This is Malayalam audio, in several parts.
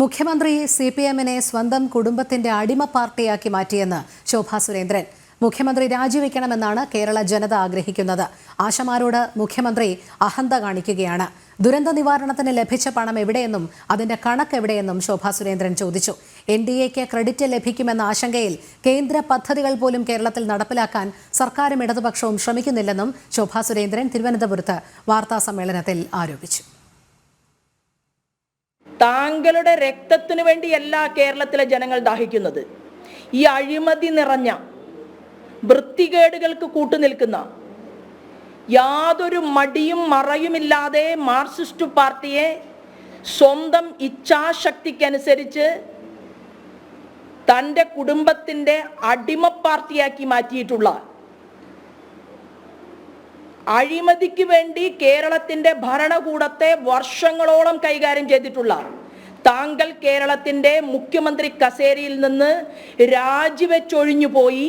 മുഖ്യമന്ത്രി സി പി എമ്മിനെ സ്വന്തം കുടുംബത്തിന്റെ അടിമ പാർട്ടിയാക്കി മാറ്റിയെന്ന് ശോഭാ സുരേന്ദ്രൻ. മുഖ്യമന്ത്രി രാജിവെക്കണമെന്നാണ് കേരള ജനത ആഗ്രഹിക്കുന്നത്. ആശമാരോട് മുഖ്യമന്ത്രി അഹന്ത കാണിക്കുകയാണ്. ദുരന്ത നിവാരണത്തിന് ലഭിച്ച പണം എവിടെയെന്നും അതിന്റെ കണക്ക് എവിടെയെന്നും ശോഭാ സുരേന്ദ്രൻ ചോദിച്ചു. എൻ ഡി എക്ക് ക്രെഡിറ്റ് ലഭിക്കുമെന്ന ആശങ്കയിൽ കേന്ദ്ര പദ്ധതികൾ പോലും കേരളത്തിൽ നടപ്പിലാക്കാൻ സർക്കാരും ഇടതുപക്ഷവും ശ്രമിക്കുന്നില്ലെന്നും ശോഭാ സുരേന്ദ്രൻ തിരുവനന്തപുരത്ത് വാർത്താ സമ്മേളനത്തിൽ ആരോപിച്ചു. താങ്കളുടെ രക്തത്തിനു വേണ്ടിയല്ല കേരളത്തിലെ ജനങ്ങൾ ദാഹിക്കുന്നത്. ഈ അഴിമതി നിറഞ്ഞ വൃത്തികേടുകൾക്ക് കൂട്ടുനിൽക്കുന്ന യാതൊരു മടിയും മറയുമില്ലാതെ മാർക്സിസ്റ്റ് പാർട്ടിയെ സ്വന്തം ഇച്ഛാശക്തിക്കനുസരിച്ച് തന്റെ കുടുംബത്തിന്റെ അടിമ പാർട്ടിയാക്കി മാറ്റിയിട്ടുള്ള അഴിമതിക്ക് വേണ്ടി കേരളത്തിന്റെ ഭരണകൂടത്തെ വർഷങ്ങളോളം കൈകാര്യം ചെയ്തിട്ടുള്ള താങ്കൾ കേരളത്തിന്റെ മുഖ്യമന്ത്രി കസേരയിൽ നിന്ന് രാജിവെച്ചൊഴിഞ്ഞു പോയി.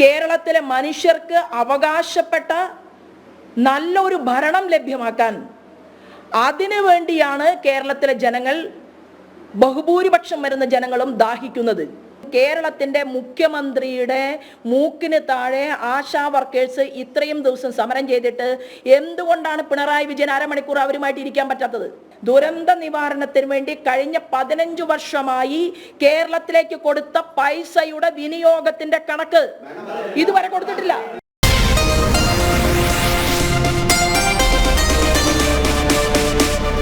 കേരളത്തിലെ മനുഷ്യർക്ക് അവകാശപ്പെട്ട നല്ലൊരു ഭരണം ലഭ്യമാക്കാൻ അതിനു വേണ്ടിയാണ് കേരളത്തിലെ ജനങ്ങൾ ബഹുഭൂരിപക്ഷം വരുന്ന ജനങ്ങളും ദാഹിക്കുന്നത്. കേരളത്തിന്റെ മുഖ്യമന്ത്രിയുടെ മൂക്കിന് താഴെ ആശാ വർക്കേഴ്സ് ഇത്രയും ദിവസം സമരം ചെയ്തിട്ട് എന്തുകൊണ്ടാണ് പിണറായി വിജയൻ അരമണിക്കൂർ അവരുമായിട്ട് ഇരിക്കാൻ പറ്റാത്തത്? ദുരന്ത നിവാരണത്തിന് വേണ്ടി കഴിഞ്ഞ പതിനഞ്ചു വർഷമായി കേരളത്തിലേക്ക് കൊടുത്ത പൈസയുടെ വിനിയോഗത്തിന്റെ കണക്ക് ഇതുവരെ കൊടുത്തിട്ടില്ല.